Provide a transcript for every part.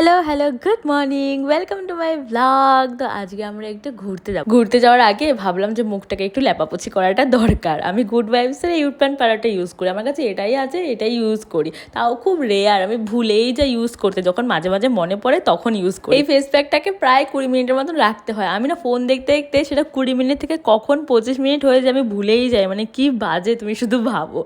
Hello hello good morning welcome to my blog তো আজকে আমরা একটু ঘুরতে যাব। ঘুরতে যাওয়ার আগে ভাবলাম যে মুখটাকে একটু লেপাপোছি করাটা দরকার। আমি গুড ভাইবসের এই উডপ্যান্ট পাড়াটা ইউজ করি। আমার কাছে এটাই আছে, এটাই ইউজ করি। তাও খুব রেয়ার আমি ভুলেই যা ইউজ করতে। যখন মাঝে মাঝে মনে পড়ে, তখন ইউজ করি। এই ফেস প্যাকটাকে প্রায় কুড়ি মিনিটের মতন রাখতে হয়। আমি না ফোন দেখতে দেখতে সেটা কুড়ি মিনিট থেকে কখন পঁচিশ মিনিট হয়ে যায় আমি ভুলেই যাই। মানে কি বাজে তুমি শুধু ভাবো।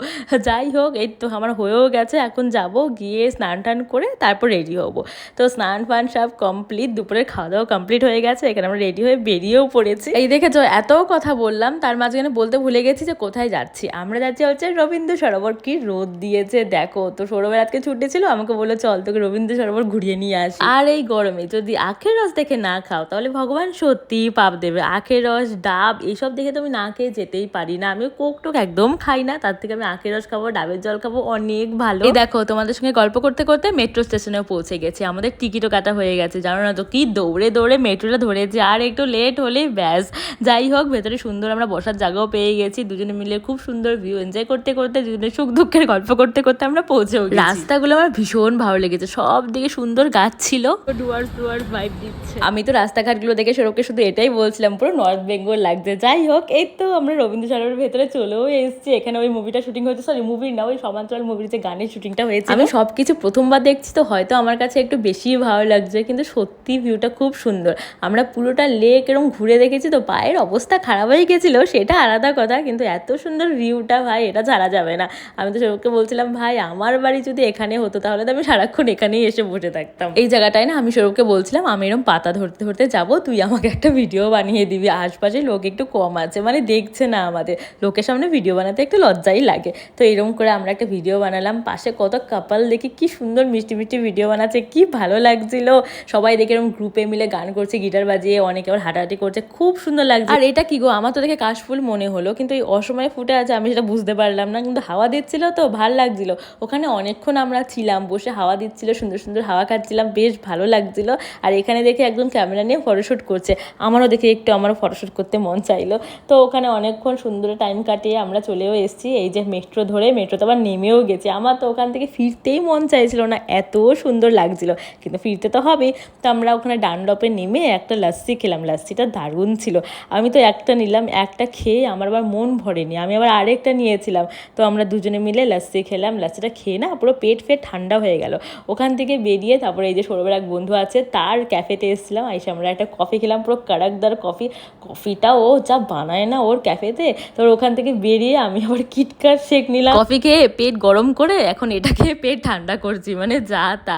যাই হোক, এই তো আমার হয়েও গেছে। এখন যাব গিয়ে স্নান টান করে তারপর রেডি হব। তো স্নান ফান সব কমপ্লিট দুপুরের খাওয়া দাওয়া কমপ্লিট হয়ে গেছে এখানে আমরা রেডি হয়ে বেরিয়েও পড়েছি। এই দেখে দেখেছ এত কথা বললাম তার মাঝখানে বলতে ভুলে গেছি যে কোথায় যাচ্ছি। আমরা যাচ্ছি হচ্ছে রবীন্দ্র সরোবর কি রোদ দিয়েছে দেখো। তো সরোবর আজকে ছুটি ছিল আমাকে বলে চল তোকে রবীন্দ্র সরোবর ঘুরিয়ে নিয়ে আসি। আর এই গরমে যদি আখের রস দেখে না খাও তাহলে ভগবান সত্যিই পাপ দেবে। আখের রস ডাব এইসব দেখে তো আমি না খেয়ে যেতেই পারি না। আমি কোক টোক একদম খাই না তার থেকে আমি আখের রস খাব ডাবের জল খাব অনেক ভালো। দেখো তোমাদের সঙ্গে গল্প করতে করতে মেট্রো স্টেশনেও পৌঁছে গেছি। আমাদের টিকিটও কাটা হয়ে গেছে জানো না তো? কি দৌড়ে দৌড়ে মেট্রোটা ধরেছে। আর একটু লেট হলে ব্যাস। যাই হোক ভেতরে সুন্দর আমরা বসার জায়গাও পেয়ে গেছি। দুজনে মিলে খুব সুন্দর ভিউ এনজয় করতে করতে দুজনে সুখ দুঃখের গল্প করতে করতে আমরা পৌঁছেও গেছি। রাস্তাগুলো আমার ভীষণ ভালো লেগেছে। সব দিকে সুন্দর গাছ ছিল। ডুয়ার্স ডুয়ার্স ভাইব দিচ্ছে। আমি তো রাস্তাঘাটগুলো দেখে সড়কে শুধু এটাই বলছিলাম পুরো নর্থ বেঙ্গল লাগছে। যাই হোক এই তো আমরা রবীন্দ্র সরোবরের ভেতরে চলেও এসেছি। এখানে ওই মুভিটা শুটিং হয়েছে সরি মুভির না ওই সমান্তরাল মুভির যে গানের শুটিংটা হয়েছে আমি সবকিছু প্রথমবার দেখছি তো হয়তো আমার কাছে একটু বেশি ভালো লাগছে, কিন্তু সত্যি ভিউটা খুব সুন্দর। আমরা পুরোটা লেক এরকম ঘুরে দেখেছি তো, পায়ের অবস্থা খারাপ হয়ে গেছিল, সেটা আলাদা কথা, কিন্তু এত সুন্দর ভিউটা ভাই, এটা ছাড়া যাবে না। আমি তো সবকে বলছিলাম, ভাই, আমার বাড়ি যদি এখানে হতো, তাহলে তো আমি সারাক্ষণ এখানেই এসে বসে থাকতাম। এই জায়গাটায় না, আমি সৌরভকে বলছিলাম, আমি এরকম পাতা ধরতে ধরতে যাব, তুই আমাকে একটা ভিডিও বানিয়ে দিবি। আশপাশে লোক একটু কম আছে মানে দেখছে না আমাদের। লোকের সামনে ভিডিও বানাতে একটু লজ্জাই লাগে। তো এরকম করে আমরা একটা ভিডিও বানালাম, পাশে কত কাপাল দেখি, কি সুন্দর মিষ্টি মিষ্টি ভিডিও বানাচ্ছে, কি ভালো লাগছিল। সবাই দেখে এরকম গ্রুপে মিলে গান করছে গিটার বাজিয়ে অনেকে আবার হাঁটাহাঁটি করছে, খুব সুন্দর লাগছে। আর এটা কি গো? আমার তো দেখে কাশফুল মনে হলো, কিন্তু এই অসময়ে ফুটে আছে, আমি সেটা বুঝতে পারলাম না। কিন্তু হাওয়া দিচ্ছিল তো, ভালো লাগছিল। ওখানে অনেকক্ষণ আমরা ছিলাম, বসে হাওয়া দিচ্ছিল, সুন্দর সুন্দর হাওয়া খাচ্ছিলাম, বেশ ভালো লাগছিল। আর এখানে দেখে একজন ক্যামেরা নিয়ে ফটোশ্যুট করছে। আমারও দেখে একটু আমারও ফটোশ্যুট করতে মন চাইলো। তো ওখানে অনেকক্ষণ সুন্দর টাইম কাটিয়ে আমরা চলেও এসেছি। এই যে মেট্রো ধরে মেট্রো তো আবার নেমেও গেছে। আমার তো ওখান থেকে ফিরতেই মন চাইছিল না, এত সুন্দর লাগছিল। কিন্তু ফিরতে তো হবেই তো আমরা ওখানে ডানডপে নেমে একটা লাস্সি খেলাম। লাস্সিটা দারুণ ছিল। আমি তো একটা নিলাম, একটা খেয়ে আমার আবার মন ভরেনি। আমি আবার আরেকটা নিয়েছিলাম। তো আমরা দুজনে মিলে লাস্সি খেলাম। লাস্সিটা খেয়ে না পুরো পেট ফেট ঠান্ডা হয়ে গেল। ওখান থেকে বেরিয়ে তারপরে এই যে সৌরভের এক বন্ধু আছে, তার ক্যাফেতে এসেছিলাম। এসে আমরা একটা কফি খেলাম, পুরো কারাকদার কফি। কফিটা ও যা বানায় না ওর ক্যাফেতে। তারপর ওখান থেকে বেরিয়ে আমি আবার কিটকাট শেক নিলাম। কফি খেয়ে পেট গরম করে এখন এটা খেয়ে পেট ঠান্ডা করছি। মানে যা তা।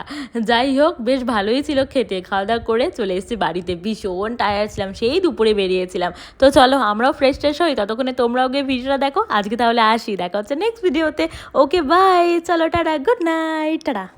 যাই হোক বেশ ভালোই ছিল খেতে। খাওয়া দাওয়া করে চলে এসেছি বাড়িতে। ভীষণ টায়ার ছিলাম, সেই দুপুরে বেরিয়েছিলাম। তো চলো, আমরাও ফ্রেশ ট্রেশ হই। ততক্ষণে তোমরাও গিয়ে ভিডিওটা দেখো। আজকে তাহলে আসি। দেখা হচ্ছে নেক্সট ভিডিওতে ওকে বাই চলো, টাটা। Good night tata.